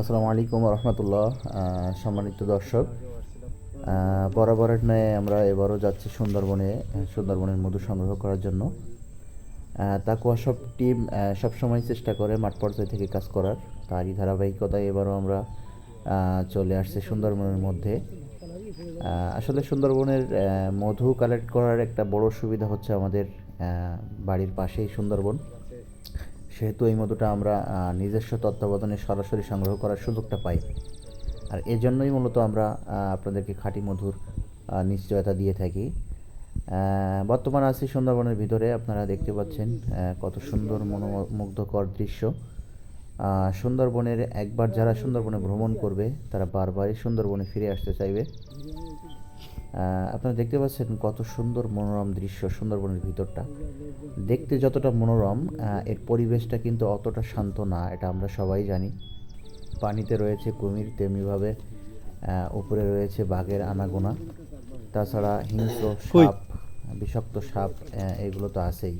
আসসালামু আলাইকুম রহমতুল্লাহ। সম্মানিত দর্শক বরাবরের ন্যায় আমরা এবারও যাচ্ছি সুন্দরবনে, সুন্দরবনের মধু সংগ্রহ করার জন্য। তাকুয়া সব টিম সবসময় চেষ্টা করে মাঠ পর্যায় থেকে কাজ করার। তারই ধারাবাহিকতায় এবারও আমরা চলে আসছি সুন্দরবনের মধ্যে। আসলে সুন্দরবনের মধু কালেক্ট করার একটা বড় সুবিধা হচ্ছে আমাদের বাড়ির পাশেই সুন্দরবন। সেহেতু এই মধুটা আমরা নিজস্ব তত্ত্বাবধানে সরাসরি সংগ্রহ করার সুযোগটা পাই। আর এজন্যই মূলত আমরা আপনাদেরকে খাঁটি মধুর নিশ্চয়তা দিয়ে থাকি। বর্তমানে আছি সুন্দরবনের ভিতরে, আপনারা দেখতে পাচ্ছেন কত সুন্দর মনোমুগ্ধকর দৃশ্য। সুন্দরবনের, একবার যারা সুন্দরবনে ভ্রমণ করবে, তারা বারবারই সুন্দরবনে ফিরে আসতে চাইবে। আপনারা দেখতে পাচ্ছেন কত সুন্দর মনোরম দৃশ্য সুন্দরবনের ভিতরটা। দেখতে যতটা মনোরম এর পরিবেশটা কিন্তু অতটা শান্ত না এটা আমরা সবাই জানি। পানিতে রয়েছে কুমির তেমনিভাবে উপরে রয়েছে বাঘের আনাগোনা। তাছাড়া হিংস্র সাপ বিষাক্ত সাপ এগুলো তো আছেই।